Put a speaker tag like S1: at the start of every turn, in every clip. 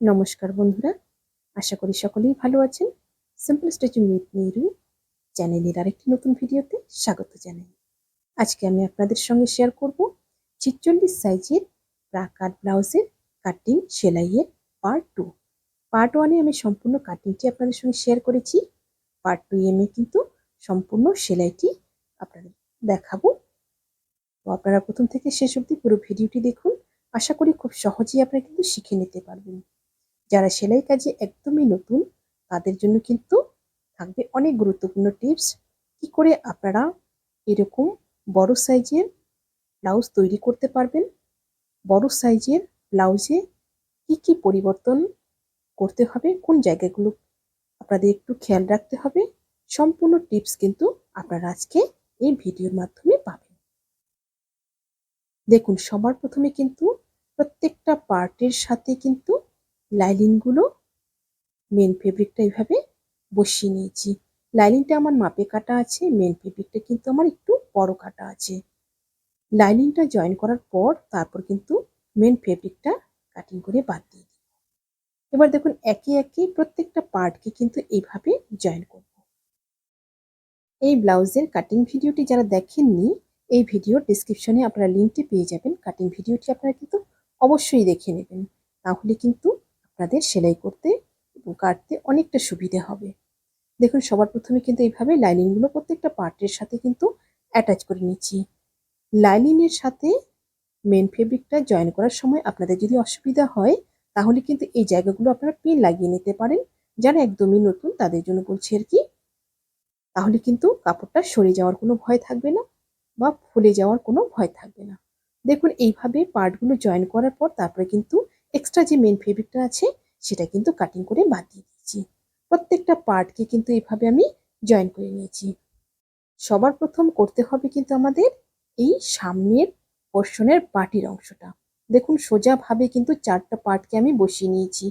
S1: নমস্কার বন্ধুরা, আশা করি সকলেই ভালো আছেন। সিম্পল স্টিচিং উইথ নিরু চ্যানেলের আরেকটি নতুন ভিডিওতে স্বাগত জানাই। আজকে আমি আপনাদের সঙ্গে শেয়ার করব ছিচল্লিশ সাইজের প্রাকার ব্লাউজের কাটিং সেলাইয়ের পার্ট টু পার্ট ওয়ানে আমি সম্পূর্ণ কাটিংটি আপনাদের সঙ্গে শেয়ার করেছি। পার্ট টু এমে কিন্তু সম্পূর্ণ সেলাইটি আপনাদের দেখাবো। তো আপনারা প্রথম থেকে শেষ অবধি পুরো ভিডিওটি দেখুন। আশা করি খুব সহজেই আপনারা কিন্তু শিখে নিতে পারবেন। যারা সেলাই কাজে একদমই নতুন, তাদের জন্য কিন্তু থাকবে অনেক গুরুত্বপূর্ণ টিপস। কি করে আপনারা এরকম বড় সাইজের ব্লাউজ তৈরি করতে পারবেন? বড় সাইজের ব্লাউজে কি কি পরিবর্তন করতে হবে? কোন জায়গাগুলো আপনাদের একটু খেয়াল রাখতে হবে? সম্পূর্ণ টিপস কিন্তু আপনারা আজকে এই ভিডিওর মাধ্যমে পাবেন। দেখুন, সবার প্রথমে কিন্তু প্রত্যেকটা পার্টের সাথে কিন্তু লাইলিনগুলো মেন ফেব্রিকটা এইভাবে বসিয়ে নিয়েছি। লাইলিনটা আমার মাপে কাটা আছে মেন ফেব্রিকটা কিন্তু আমার একটু বড় কাটা আছে। লাইনিংটা জয়েন করার পর তারপর কিন্তু মেন ফেব্রিকটা কাটিং করে বাদ দিয়ে দিই এবার দেখুন, একে একে প্রত্যেকটা পার্টকে কিন্তু এইভাবে জয়েন করব। এই ব্লাউজের কাটিং ভিডিওটি যারা দেখেননি, এই ভিডিওর ডিসক্রিপশনে আপনারা লিঙ্কটি পেয়ে যাবেন। কাটিং ভিডিওটি আপনারা কিন্তু অবশ্যই দেখে নেবেন। তাহলে কিন্তু আপনাদের সেলাই করতে এবং কাটতে অনেকটা সুবিধে হবে। দেখুন, সবার প্রথমে কিন্তু এইভাবে লাইনিংগুলো প্রত্যেকটা পার্টের সাথে কিন্তু অ্যাটাচ করে নিচ্ছি। লাইনিংয়ের সাথে মেন ফেব্রিকটা জয়েন করার সময় আপনাদের যদি অসুবিধা হয়, তাহলে কিন্তু এই জায়গাগুলো আপনারা পিন লাগিয়ে নিতে পারেন। যারা একদমই নতুন, তাদের জন্য বলছি আর কি, তাহলে কিন্তু কাপড়টা সরে যাওয়ার কোনো ভয় থাকবে না বা ফুলে যাওয়ার কোনো ভয় থাকবে না। দেখুন, এইভাবে পার্টগুলো জয়েন করার পর তারপরে কিন্তু এক্সট্রা যে মেন ফেব্রিকটা আছে, সেটা কিন্তু কাটিং করে বাদ দিয়ে দিচ্ছি প্রত্যেকটা পার্টকে কিন্তু এইভাবে আমি জয়েন করে নিয়েছি। সবার প্রথম করতে হবে কিন্তু আমাদের এই সামনের পোর্শনের বাটির অংশটা। দেখুন, সোজাভাবে কিন্তু চারটা পার্টকে আমি বসিয়ে নিয়েছি।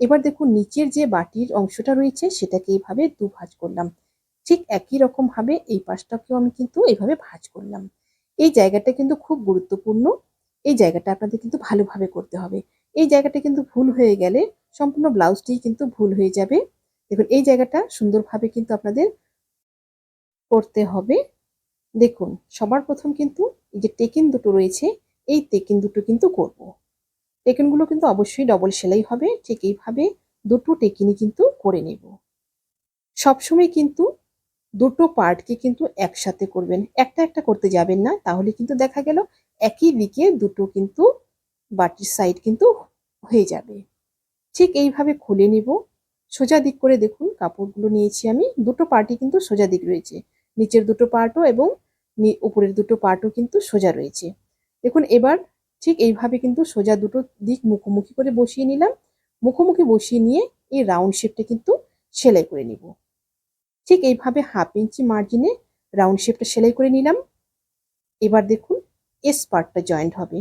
S1: এবার দেখুন, নিচের যে বাটির অংশটা রয়েছে, সেটাকে এইভাবে দু ভাজ করলাম। ঠিক একই রকম ভাবে এই পাশটাকেও আমি কিন্তু এইভাবে ভাজ করলাম। এই জায়গাটা কিন্তু খুব গুরুত্বপূর্ণ। এই জায়গাটা আপনাদের কিন্তু ভালোভাবে করতে হবে। এই জায়গাটা কিন্তু ভুল হয়ে গেলে সম্পূর্ণ ব্লাউজটি কিন্তু ভুল হয়ে যাবে। দেখুন, এই জায়গাটা সুন্দরভাবে কিন্তু আপনাদের করতে হবে। দেখুন, সবার প্রথম কিন্তু এই যে টেকিন দুটো রয়েছে, এই টেকিন দুটো কিন্তু করব। টেকিনগুলো কিন্তু অবশ্যই ডবল সেলাই হবে, ঠিক এইভাবে দুটো টেকিনই কিন্তু করে নেব। সবসময় কিন্তু দুটো পার্টকে কিন্তু একসাথে করবেন। একটা একটা করতে যাবেন না, তাহলে কিন্তু দেখা গেল একই দিকে দুটো কিন্তু বাটির সাইড কিন্তু হয়ে যাবে। ঠিক এইভাবে খুলে নিব। সোজা দিক করে দেখুন, কাপড়গুলো নিয়েছি আমি। দুটো পার্টই কিন্তু সোজা দিক রয়েছে। নিচের দুটো পার্টও এবং উপরের দুটো পার্টও কিন্তু সোজা রয়েছে। দেখুন, এবার ঠিক এইভাবে কিন্তু সোজা দুটো দিক মুখোমুখি করে বসিয়ে নিলাম। মুখোমুখি বসিয়ে নিয়ে এই রাউন্ড শেপটা কিন্তু সেলাই করে নিব। ঠিক এইভাবে হাফ ইঞ্চি মার্জিনে রাউন্ড শেপটা সেলাই করে নিলাম। এবার দেখুন এস পার্টটা জয়েন্ট হবে।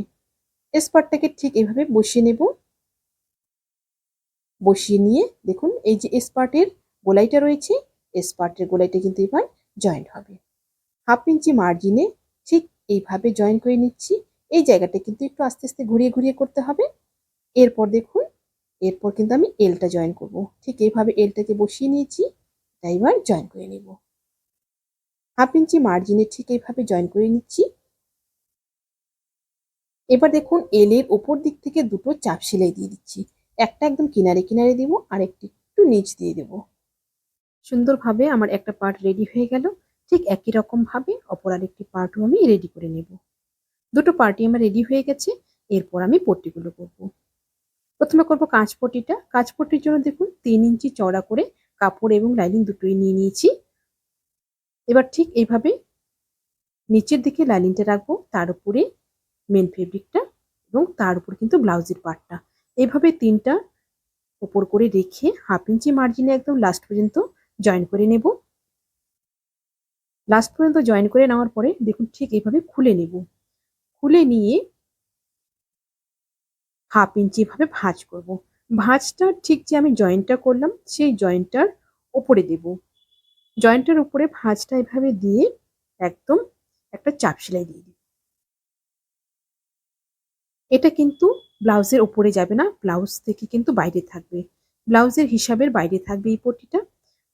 S1: এস পার্টটাকে ঠিক এইভাবে বসিয়ে নেব। বসিয়ে নিয়ে দেখুন, এই যে এস পার্টের গোলাইটা রয়েছে এস পার্টের গোলাইটা কিন্তু এবার জয়েন্ট হবে। হাফ ইঞ্চি মার্জিনে ঠিক এইভাবে জয়েন করে নিচ্ছি। এই জায়গাটা কিন্তু একটু আস্তে আস্তে ঘুরিয়ে ঘুরিয়ে করতে হবে। এরপর দেখুন, এরপর কিন্তু আমি এলটা জয়েন করব। ঠিক এইভাবে এলটাকে বসিয়ে নিয়েছি এবার জয়েন করে নেব। হাফ ইঞ্চি মার্জিনে ঠিক এইভাবে জয়েন করে নিচ্ছি। এবার দেখুন এল এর ওপর দিক থেকে দুটো চাপ সেলাই দিয়ে দিচ্ছি। একটা একদম কিনারে কিনারে দিব, আর একটি একটু নিচ দিয়ে দেব। সুন্দরভাবে আমার একটা পার্ট রেডি হয়ে গেল। ঠিক একই রকম ভাবে অপর আরেকটি পার্টও আমি রেডি করে নেব। দুটো পার্টি আমার রেডি হয়ে গেছে, এরপর আমি পট্টিগুলো করব। প্রথমে করব কাঁচ পট্টিটা কাঁচ পট্টির জন্য দেখুন তিন ইঞ্চি চওড়া করে কাপড় এবং লাইনিং দুটোই নিয়ে নিয়েছি। এবার ঠিক এইভাবে নিচের দিকে লাইনিংটা রাখব, তার উপরে মেন ফেব্রিকটা এবং তার উপর কিন্তু ব্লাউজের পার্টটা এইভাবে তিনটা ওপর করে রেখে হাফ ইঞ্চি মার্জিনে একদম লাস্ট পর্যন্ত জয়েন করে নেব। লাস্ট পর্যন্ত জয়েন করে নেওয়ার পরে দেখুন ঠিক এইভাবে খুলে নেব। খুলে নিয়ে হাফ ইঞ্চি এভাবে ভাঁজ করব। ভাঁজটা ঠিক যে আমি জয়েন্টটা করলাম, সেই জয়েন্টটার ওপরে দেব। জয়েন্টটার উপরে ভাঁজটা এভাবে দিয়ে একদম একটা চাপ সেলাই দিয়ে দিই। এটা কিন্তু ব্লাউজের ওপরে যাবে না, ব্লাউজ থেকে কিন্তু বাইরে থাকবে। ব্লাউজের হিসাবের বাইরে থাকবে এই পটিটা।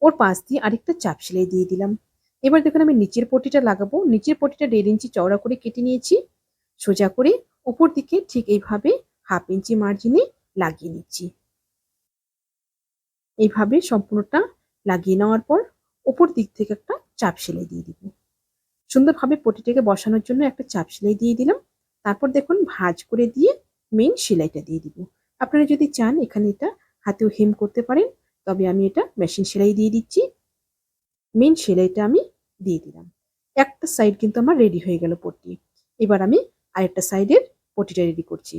S1: ওর পাশ দিয়ে আরেকটা চাপ সেলাই দিয়ে দিলাম। এবার দেখুন আমি নিচের পটিটা লাগাবো। নিচের পটিটা দেড় ইঞ্চি চওড়া করে কেটে নিয়েছি। সোজা করে ওপর দিকে ঠিক এইভাবে হাফ ইঞ্চি মার্জিনে লাগিয়ে নিচ্ছি। এইভাবে সম্পূর্ণটা লাগিয়ে নেওয়ার পর ওপর দিক থেকে একটা চাপ সেলাই দিয়ে দিব। সুন্দরভাবে পটিটাকে বসানোর জন্য একটা চাপ সেলাই দিয়ে দিলাম। তারপর দেখুন ভাঁজ করে দিয়ে মেন সেলাইটা দিয়ে দিব। আপনারা যদি চান এখানে এটা হাতেও হেম করতে পারেন, তবে আমি এটা মেশিন সেলাই দিয়ে দিচ্ছি। মেন সেলাইটা আমি দিয়ে দিলাম। একটা সাইড কিন্তু আমার রেডি হয়ে গেল পট্টি। এবার আমি আরেকটা সাইডের পটিটা রেডি করছি।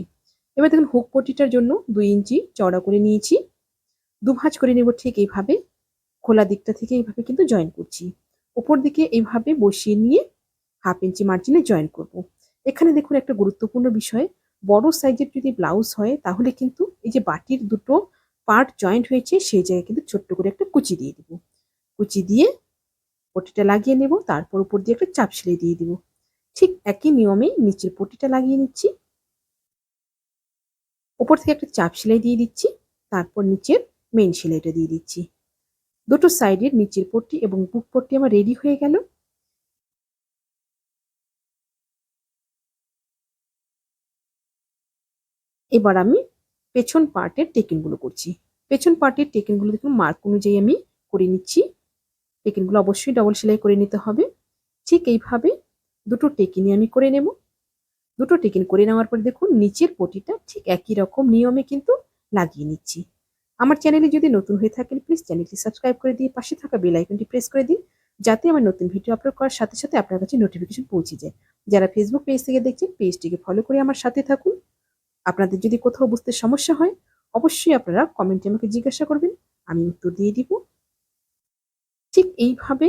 S1: এবার দেখুন হুক পটিটার জন্য দুই ইঞ্চি চওড়া করে নিয়েছি। দু ভাঁজ করে নেব ঠিক এইভাবে। খোলা দিকটা থেকে এইভাবে কিন্তু জয়েন করছি। ওপর দিকে এইভাবে বসিয়ে নিয়ে হাফ ইঞ্চি মার্জিনে জয়েন করব। এখানে দেখুন একটা গুরুত্বপূর্ণ বিষয়। বড় সাইজের যদি ব্লাউজ হয়, তাহলে কিন্তু এই যে বাটির দুটো পার্ট জয়েন্ট হয়েছে, সেই জায়গায় কিন্তু ছোট্ট করে একটা কুচি দিয়ে দিব। কুচি দিয়ে পটিটা লাগিয়ে নেব, তারপর উপর দিয়ে একটা চাপ সেলাই দিয়ে দিব। ঠিক একই নিয়মে নিচের পটিটা লাগিয়ে নিচ্ছি। উপর থেকে একটা চাপ সেলাই দিয়ে দিচ্ছি, তারপর নিচের মেন সেলাইটা দিয়ে দিচ্ছি। দুটো সাইডের নিচের পট্টি এবং বুক পট্টি আমার রেডি হয়ে গেল। এবার আমি পেছন পার্টের টেকিনগুলো করছি। পেছন পার্টের টেকিনগুলো দেখুন মার্ক অনুযায়ী আমি করে নিচ্ছি। টেকিনগুলো অবশ্যই ডবল সেলাই করে নিতে হবে। ঠিক এইভাবে দুটো টেকিনি আমি করে নেব। দুটো টেকিন করে নেওয়ার পরে দেখুন, নিচের পটিটা ঠিক একই রকম নিয়মে কিন্তু লাগিয়ে নিচ্ছি। আমার চ্যানেলে যদি নতুন হয়ে থাকেন প্লিজ চ্যানেলটি সাবস্ক্রাইব করে দিয়ে পাশে থাকা বেল আইকনটি প্রেস করে দিন, যাতে আমার নতুন ভিডিও আপলোড করার সাথে সাথে আপনার কাছে নোটিফিকেশন পৌঁছে যায়। যারা ফেসবুক পেজ থেকে দেখছেন পেজটিকে ফলো করে আমার সাথে থাকুন। আপনাদের যদি কোথাও বুঝতে সমস্যা হয়, অবশ্যই আপনারা কমেন্টে আমাকে জিজ্ঞাসা করবেন, আমি উত্তর দিয়ে দিব। ঠিক এইভাবে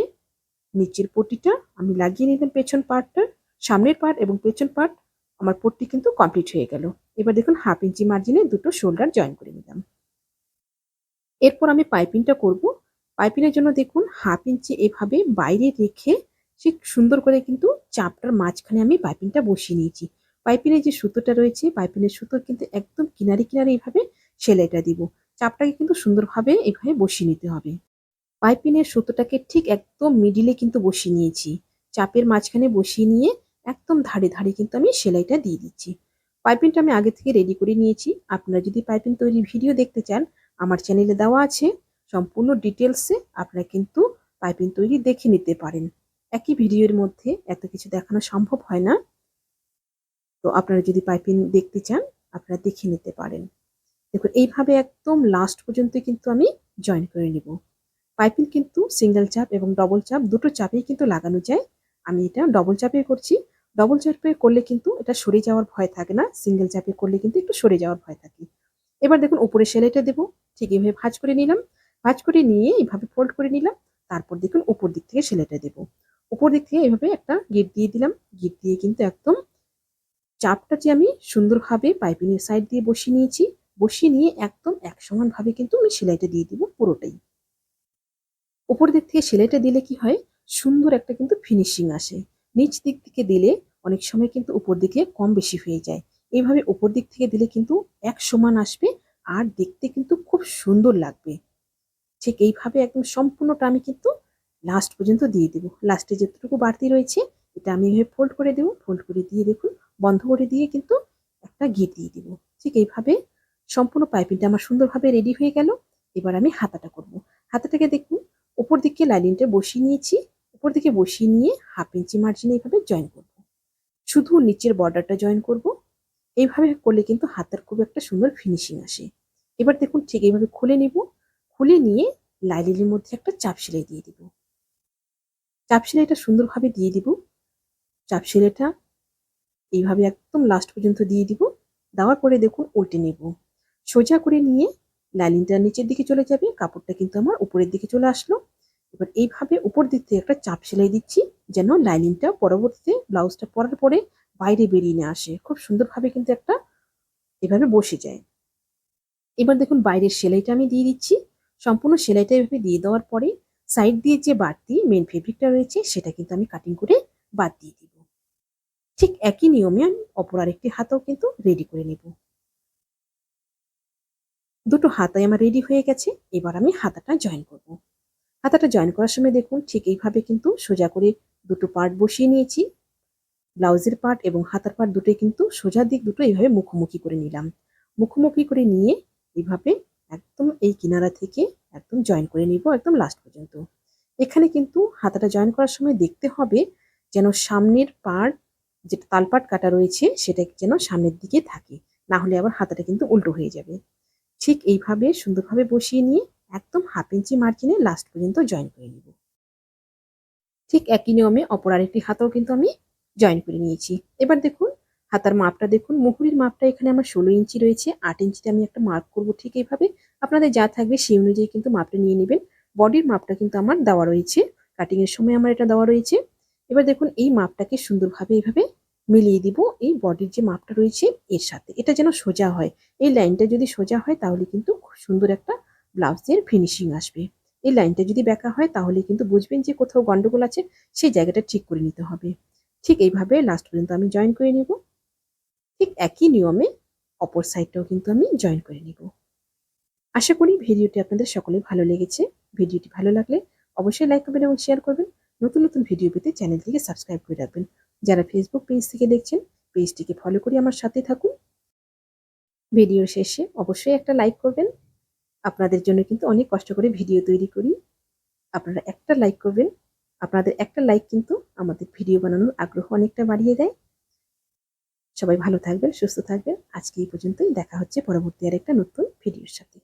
S1: নিচের পটিটা আমি লাগিয়ে নিলাম পেছন পার্টটা সামনের পার্ট এবং পেছন পার্ট আমার পট্টি কিন্তু কমপ্লিট হয়ে গেল। এবার দেখুন হাফ ইঞ্চি মার্জিনে দুটো শোল্ডার জয়েন করে নিলাম। এরপর আমি পাইপিংটা করব। পাইপিংয়ের জন্য দেখুন হাফ ইঞ্চি এভাবে বাইরে রেখে ঠিক সুন্দর করে কিন্তু চাপটার মাঝখানে আমি পাইপিংটা বসিয়ে নিয়েছি। পাইপিংয়ের যে সুতোটা রয়েছে পাইপিংয়ের সুতো কিন্তু একদম কিনারে কিনারে এইভাবে সেলাইটা দিব। চাপটাকে কিন্তু সুন্দরভাবে এভাবে বসিয়ে নিতে হবে। পাইপিনের সুতোটাকে ঠিক একদম মিডিলে কিন্তু বসিয়ে নিয়েছি। চাপের মাঝখানে বসিয়ে নিয়ে একদম ধারে ধারে কিন্তু আমি সেলাইটা দিয়ে দিচ্ছি। পাইপিনটা আমি আগে থেকে রেডি করে নিয়েছি। আপনারা যদি পাইপিং তৈরির ভিডিও দেখতে চান, আমার চ্যানেলে দেওয়া আছে। সম্পূর্ণ ডিটেলসে আপনারা কিন্তু পাইপিন তৈরি দেখে নিতে পারেন। একই ভিডিওর মধ্যে এত কিছু দেখানো সম্ভব হয় না। তো আপনারা যদি পাইপিং দেখতে চান, আপনারা দেখে নিতে পারেন। দেখুন, এইভাবে একদম লাস্ট পর্যন্ত কিন্তু আমি জয়েন করে নিব। পাইপিং কিন্তু সিঙ্গেল চাপ এবং ডবল চাপ, দুটো চাপেই কিন্তু লাগানো যায়। আমি এটা ডবল চাপে করছি। ডবল চাপে করলে কিন্তু এটা সরে যাওয়ার ভয় থাকে না। সিঙ্গেল চাপে করলে কিন্তু একটু সরে যাওয়ার ভয় থাকে। এবার দেখুন উপরে সেলাইটা দেবো। ঠিক এইভাবে ভাঁজ করে নিলাম। ভাঁজ করে নিয়ে এইভাবে ফোল্ড করে নিলাম। তারপর দেখুন, উপর দিক থেকে সেলাইটা দেবো। উপর দিক থেকে এইভাবে একটা গিট দিয়ে দিলাম। গিট দিয়ে কিন্তু একদম চাপটা যে আমি সুন্দরভাবে পাইপিংয়ের সাইড দিয়ে বসিয়ে নিয়েছি। বসিয়ে নিয়ে একদম এক সমানভাবে কিন্তু আমি সেলাইটা দিয়ে দিব পুরোটাই। উপর দিক থেকে সেলাইটা দিলে কি হয়? সুন্দর একটা কিন্তু ফিনিশিং আসে। নিচ দিক থেকে দিলে অনেক সময় কিন্তু উপর দিকে কম বেশি হয়ে যায়। এইভাবে উপর দিক থেকে দিলে কিন্তু এক সমান আসবে আর দেখতে কিন্তু খুব সুন্দর লাগবে। ঠিক এইভাবে একদম সম্পূর্ণটা আমি কিন্তু লাস্ট পর্যন্ত দিয়ে দেবো। লাস্টে যতটুকু বাড়তি রয়েছে, এটা আমি এভাবে ফোল্ড করে দেবো। ফোল্ড করে দিয়ে দেখুন বন্ধ করে দিয়ে কিন্তু একটা ঘি দিয়ে দেবো। ঠিক এইভাবে সম্পূর্ণ পাইপিংটা আমার সুন্দরভাবে রেডি হয়ে গেল। এবার আমি হাতাটা করব। হাতাটাকে দেখুন, উপর দিকে লাইনিংটা বসিয়ে নিয়েছি। উপর দিকে বসিয়ে নিয়ে হাফ ইঞ্চি মার্জিনে এইভাবে জয়েন করব। শুধু নিচের বর্ডারটা জয়েন করব। এইভাবে করলে কিন্তু হাতের খুব একটা সুন্দর ফিনিশিং আসে। এবার দেখুন, ঠিক এইভাবে খুলে নিব। খুলে নিয়ে লাইলিনের মধ্যে একটা চাপ সেলাই দিয়ে দিব। চাপ সেলাইটা সুন্দরভাবে দিয়ে দিব। চাপ সেলাইটা এইভাবে একদম লাস্ট পর্যন্ত দিয়ে দিব। দেওয়ার পরে দেখুন উল্টে নেব। সোজা করে নিয়ে লাইলিনটা নিচের দিকে চলে যাবে, কাপড়টা কিন্তু আমার উপরের দিকে চলে আসলো। এবার এইভাবে উপর দিক থেকে একটা চাপ সেলাই দিচ্ছি, যেন লাইনিংটা পরবর্তীতে ব্লাউজটা পরার পরে বাইরে বেরিয়ে নিয়ে আসে। খুব সুন্দরভাবে কিন্তু একটা এভাবে বসে যায়। এবার দেখুন বাইরের সেলাইটা আমি দিয়ে দিচ্ছি। সম্পূর্ণ সেলাইটা এভাবে দিয়ে দেওয়ার পরে সাইড দিয়ে যে বাড়তি মেন ফেব্রিকটা রয়েছে, সেটা কিন্তু আমি কাটিং করে বাদ দিয়ে দিব। ঠিক একই নিয়মে আমি অপর আরেকটি হাতও কিন্তু রেডি করে নেব। দুটো হাতাই আমার রেডি হয়ে গেছে, এবার আমি হাতাটা জয়েন করব। হাতাটা জয়েন করার সময় দেখুন ঠিক এইভাবে কিন্তু সোজা করে দুটো পার্ট বসিয়ে নিয়েছি। ব্লাউজের পার্ট এবং হাতার পার্ট দুটোই কিন্তু সোজা দিক দুটো এইভাবে মুখোমুখি করে নিলাম। মুখোমুখি করে নিয়ে এইভাবে একদম এই কিনারা থেকে একদম জয়েন করে নিব একদম লাস্ট পর্যন্ত। এখানে কিন্তু হাতাটা জয়েন করার সময় দেখতে হবে যেন সামনের পার্ট যেটা তালপাট কাটা রয়েছে সেটা যেন সামনের দিকে থাকে, না হলে আবার হাতাটা কিন্তু উল্টো হয়ে যাবে। ঠিক এইভাবে সুন্দরভাবে বসিয়ে নিয়ে একদম হাফ ইঞ্চি মার্জিনে লাস্ট পর্যন্ত জয়েন করে নিব। ঠিক একই নিয়মে অপর আরেকটি হাতাও কিন্তু আমি জয়েন করে নিয়েছি। এবার দেখুন, হাতার মাপটা দেখুন, মুহুরির মাপটা এখানে আমার ষোলো ইঞ্চি রয়েছে, আট ইঞ্চিতে আমি একটা মার্ক করব ঠিক এইভাবে। আপনাদের যা থাকবে সেই অনুযায়ী কিন্তু মাপটা নিয়ে নেবেন। বডির মাপটা কিন্তু আমার দেওয়া রয়েছে কাটিংয়ের সময় আমার এটা দেওয়া রয়েছে। এবার দেখুন এই মাপটাকে সুন্দরভাবে এইভাবে মিলিয়ে দিব। এই বডির যে মাপটা রয়েছে এর সাথে। এটা যেন সোজা হয়। এই লাইনটা যদি সোজা হয় তাহলে কিন্তু খুব সুন্দর একটা ব্লাউজের ফিনিশিং আসবে। এই লাইনটা যদি ব্যাকা হয় তাহলে কিন্তু বুঝবেন যে কোথাও গন্ডগোল আছে, সেই জায়গাটা ঠিক করে নিতে হবে। ঠিক এইভাবে লাস্ট পর্যন্ত আমি জয়েন করে নিব। ঠিক একই নিয়মে অপর সাইডটাও কিন্তু আমি জয়েন করে নিব। আশা করি ভিডিওটি আপনাদের সকলে ভালো লেগেছে। ভিডিওটি ভালো লাগলে অবশ্যই লাইক করবেন এবং শেয়ার করবেন। নতুন নতুন ভিডিও পেতে চ্যানেলটিকে সাবস্ক্রাইব করে রাখবেন। যারা ফেসবুক পেজ থেকে দেখছেন পেজটিকে ফলো করে আমার সাথে থাকুন। ভিডিও শেষে অবশ্যই একটা লাইক করবেন। আপনাদের জন্য কিন্তু অনেক কষ্ট করে ভিডিও তৈরি করি। আপনারা একটা লাইক করবেন। আপনাদের একটা লাইক কিন্তু আমাদের ভিডিও বানানোর আগ্রহ অনেকটা বাড়িয়ে দেয়। সবাই ভালো থাকবেন, সুস্থ থাকবেন। আজকে এই পর্যন্তই। দেখা হচ্ছে পরবর্তী আর একটা নতুন ভিডিওর সাথে।